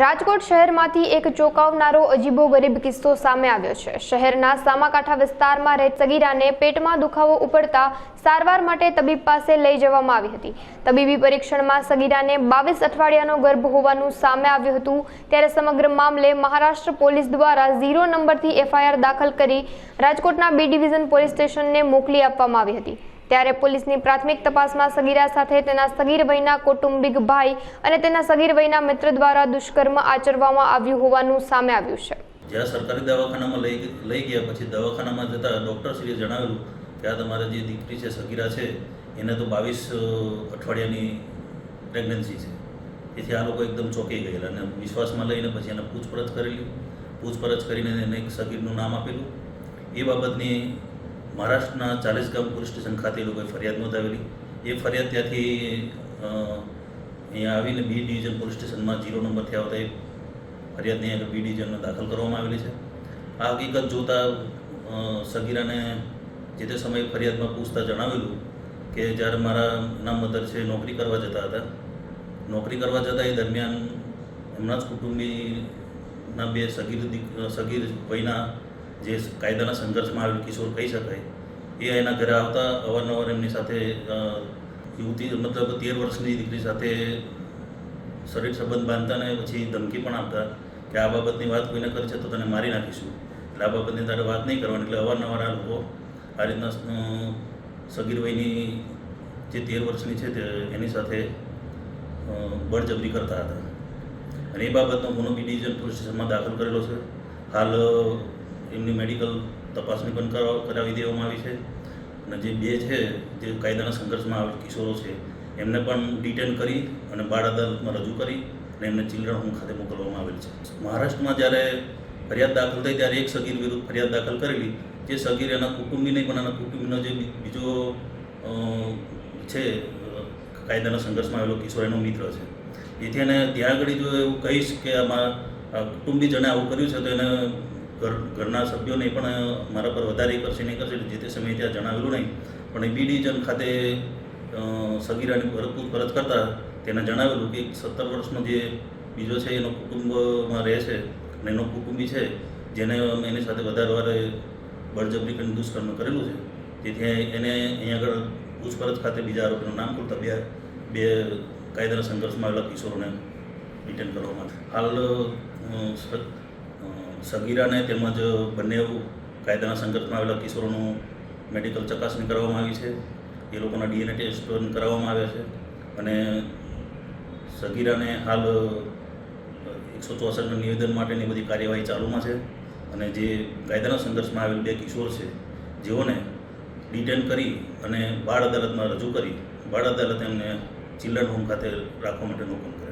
રાજકોટ શહેરમાંથી એક ચોંકાવનારો અજીબો ગરીબ કિસ્સો સામે આવ્યો છે. શહેરના સામાકાંઠા વિસ્તારમાં રહેત સગીરાને પેટમાં દુખાવો ઉપડતા સારવાર માટે તબીબ પાસે લઈ જવામાં આવી હતી. તબીબી પરીક્ષણમાં સગીરાને બાવીસ અઠવાડિયાનો ગર્ભ હોવાનું સામે આવ્યું હતું. ત્યારે સમગ્ર મામલે મહારાષ્ટ્ર પોલીસ દ્વારા ઝીરો નંબરથી એફઆઈઆર દાખલ કરી રાજકોટના બી ડિવિઝન પોલીસ સ્ટેશનને મોકલી આપવામાં આવી હતી. ત્યારે પોલીસની પ્રાથમિક તપાસમાં સગીરા સાથે તેના સગીર વયના કૌટુંબિક ભાઈ અને તેના સગીર વયના મિત્ર દ્વારા દુષ્કર્મ આચરવામાં આવ્યું હોવાનું સામે આવ્યું છે. જ્યાં સરકારી દવાખાનામાં લઈ લઈ ગયા પછી દવાખાનામાં જતાં ડૉક્ટરશ્રીએ જણાવેલું કે આ તમારા જે દીકરી છે, સગીરા છે, એને તો બાવીસ અઠવાડિયાની પ્રેગ્નન્સી છે. તેથી આ લોકો એકદમ ચોંકી ગયેલા અને વિશ્વાસમાં લઈને પછી એને પૂછપરછ કરેલી. પૂછપરછ કરીને એને એક સગીરનું નામ આપેલું. એ બાબતની મહારાષ્ટ્રના ચાલીસગામ પોલીસ સ્ટેશન ખાતે લોકોએ ફરિયાદ નોંધાવેલી. એ ફરિયાદ ત્યાંથી અહીંયા આવીને બી ડિવિઝન પોલીસ સ્ટેશનમાં જીરો નંબરથી આવતા એ ફરિયાદની આગળ બી ડિવિઝનમાં દાખલ કરવામાં આવેલી છે. આ હકીકત જોતાં સગીરાને જે તે સમયે ફરિયાદમાં પૂછતા જણાવેલું કે જ્યારે મારા નામ મધર છે નોકરી કરવા જતા હતા. નોકરી કરવા જતા એ દરમિયાન એમના જ કુટુંબીના બે સગીર સગીર વયના જે કાયદાના સંઘર્ષમાં આવેલ કિશોર કહી શકાય, એ એના ઘરે આવતા અવારનવાર એમની સાથે યુવતી મતલબ તેર વર્ષની દીકરી સાથે શરીર સંબંધ બાંધતા ને પછી ધમકી પણ આપતા કે આ બાબતની વાત કોઈને કરશે તો તને મારી નાખીશું. એટલે આ બાબતની તારે વાત નહીં કરવાની, એટલે અવારનવાર આ લોકો આ રીતના સગીર વયની જે તેર વર્ષની છે તે એની સાથે બળજબરી કરતા હતા. અને એ બાબતનો ગુનો બી ડિવિઝન પોલીસ સ્ટેશનમાં દાખલ કરેલો છે. હાલ એમની મેડિકલ તપાસણી પણ કરાવી દેવામાં આવી છે. અને જે બે છે, જે કાયદાના સંઘર્ષમાં આવેલ કિશોરો છે, એમને પણ ડિટેન કરી અને બાળ અદાલતમાં રજૂ કરી અને એમને ચિલ્ડ્રન હોમ ખાતે મોકલવામાં આવેલ છે. મહારાષ્ટ્રમાં જ્યારે ફરિયાદ દાખલ થઈ, ત્યારે એક સગીર વિરુદ્ધ ફરિયાદ દાખલ કરેલી. જે સગીર એના કુટુંબી નહીં, પણ એના કુટુંબીનો જે બીજો છે કાયદાના સંઘર્ષમાં આવેલો કિશોર, એનો મિત્ર છે. જેથી એને ત્યાં આગળ જો એવું કહીશ કે આમાં આ કુટુંબીજણે આવું કર્યું છે, તો એને ઘર, ઘરના સભ્યોને પણ મારા પર વધારે કરશે નહીં કરશે. જે તે સમયે ત્યાં જણાવેલું નહીં. પણ એ બી ડિવિઝન ખાતે સગીરાની ભરપૂર પૂછપરછ કરતા તેને જણાવેલું કે સત્તર વર્ષનો જે બીજો છે એનો કુટુંબમાં રહે છે અને એનો કુટુંબી છે, જેને એની સાથે વધારે વારે બળજબરી કરીને દુષ્કર્મ કરેલું છે. તેથી એને અહીંયા આગળ પૂછપરછ ખાતે બીજા આરોપીનું નામ ખોલતા બે બે કાયદાના સંઘર્ષમાં આવેલા કિશોરોને રિટર્ન કરવા માટે. હાલ સગીરાને તેમજ બંને કાયદાના સંઘર્ષમાં આવેલા કિશોરોનું મેડિકલ ચકાસણી કરવામાં આવી છે. એ લોકોના ડીએનએ ટેસ્ટ કરાવવામાં આવ્યા છે અને સગીરાને હાલ એકસો ચોસઠના નિવેદન માટેની બધી કાર્યવાહી ચાલુમાં છે અને જે કાયદાના સંઘર્ષમાં આવેલ બે કિશોર છે, જેઓને ડિટેન કરી અને બાળ અદાલતમાં રજૂ કરી, બાળ અદાલત એમને ચિલ્ડ્રન હોમ ખાતે રાખવા માટેનો હુકમ કરે